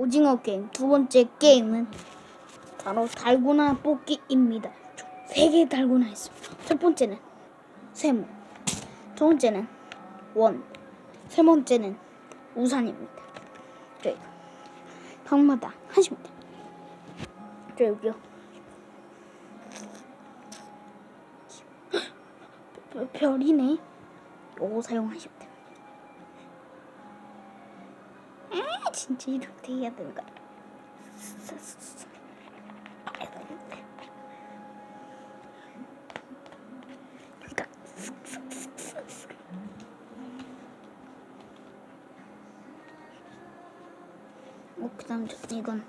오징어 게임 두 번째 게임은 바로 달고나 뽑기입니다. 세 개 달고나 했습니다. 첫 번째는 세모, 두 번째는 원, 세 번째는 우산입니다. 저희 방마다 돼요. 저 여기요. 별- 별이네. 어, 그다 음저 이건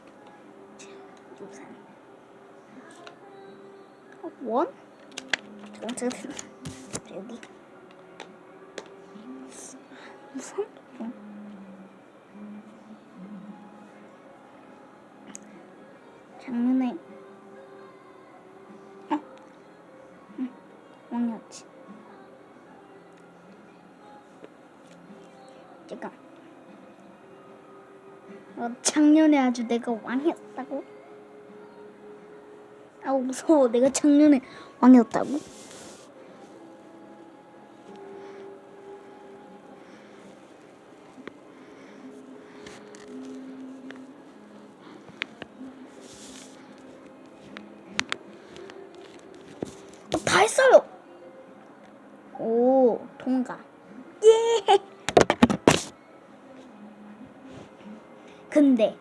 우산. 어, 원? 잠깐 잠깐 잠깐. 왕이었지. 잠깐. 어, 작년에 아주 내가 왕이었다고? 아 무서워. 내가 작년에 왕이었다고? 어, 다 했어요. 오, 통과. 예. 근데,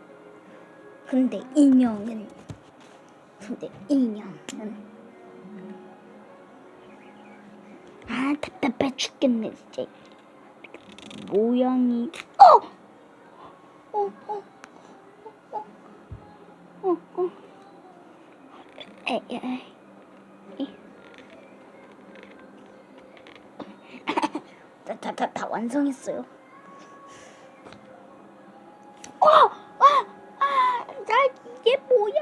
근데 인형은, 근데 인형은, 아 답답해 죽겠네 진짜. 모양이, 어, 어, 어, 어, 어, 어, 에이, 에이. 다, 다, 다, 다 완성했어요. 어! 아! 아! 나 이게 뭐야?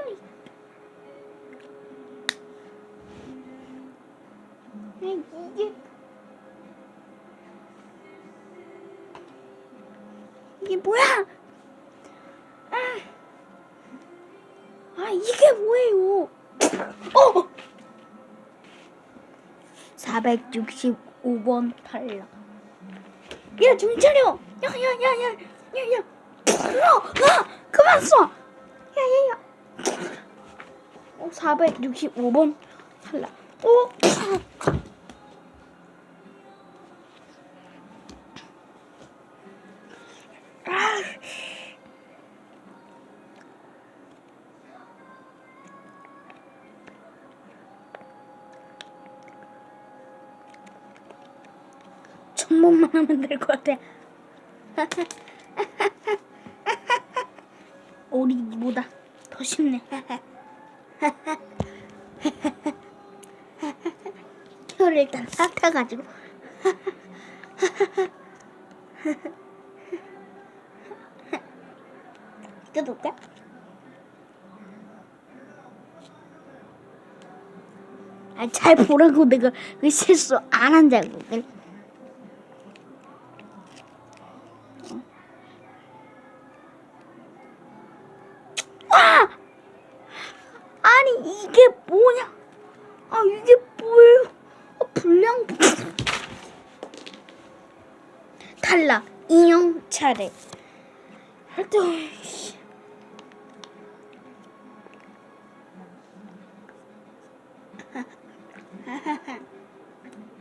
아, 이게 이게 뭐야? 아, 아 이게 뭐예요? 어! 465번 탈락. 야, 정신 차려! 야, 야, 야, 야, 야, 야! 야, 아! 그만 쏴! 야, 야, 야! 어, 465번 탈락. 어? 천번만 하면 될 것 같아. 오리보다 더 쉽네. 혀를 일단 닦아가지고. 뜯을까? 아, 잘 보라고 내가 그 실수 안 한다고. 이게 뭐냐? 아 이게 뭐예요? 아, 불량 탈락 인형 차례. 하여튼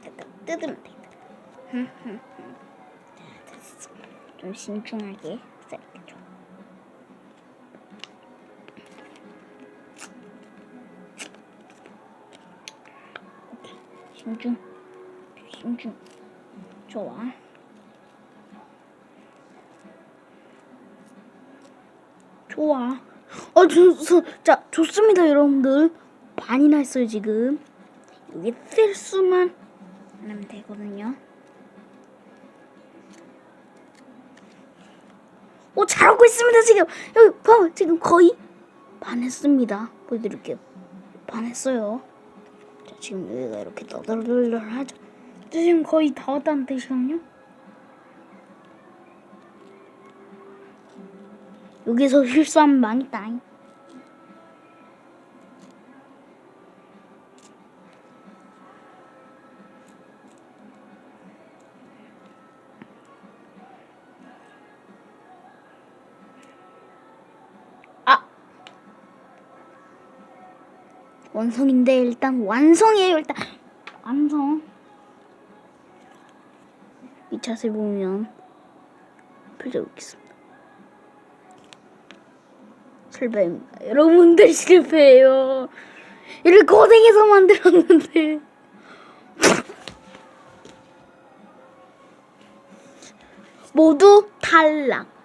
됐다 뜯으면. 됐어. 좀 신중하게 써야겠 죠. 신중, 신중. 좋아. 좋아. 어, 저, 저, 자, 좋습니다, 여러분들. 반이나 했어요, 지금. 여기 실수만 안 하면 되거든요. 오, 잘하고 있습니다, 지금. 여기, 봐, 지금 거의 반 했습니다. 보여드릴게요. 반 했어요. 자, 지금 여기가 이렇게 너덜너덜 하죠. 지금 거의 다 왔다는 뜻이거든요. 여기서 실수하면 망했다. 아! 완성인데 일단 완성이에요 일단. 완성. 이 자세 보면 있습니다. 실패입니다. 여러분들 실패해요. 이를 고생해서 만들었는데. 모두 탈락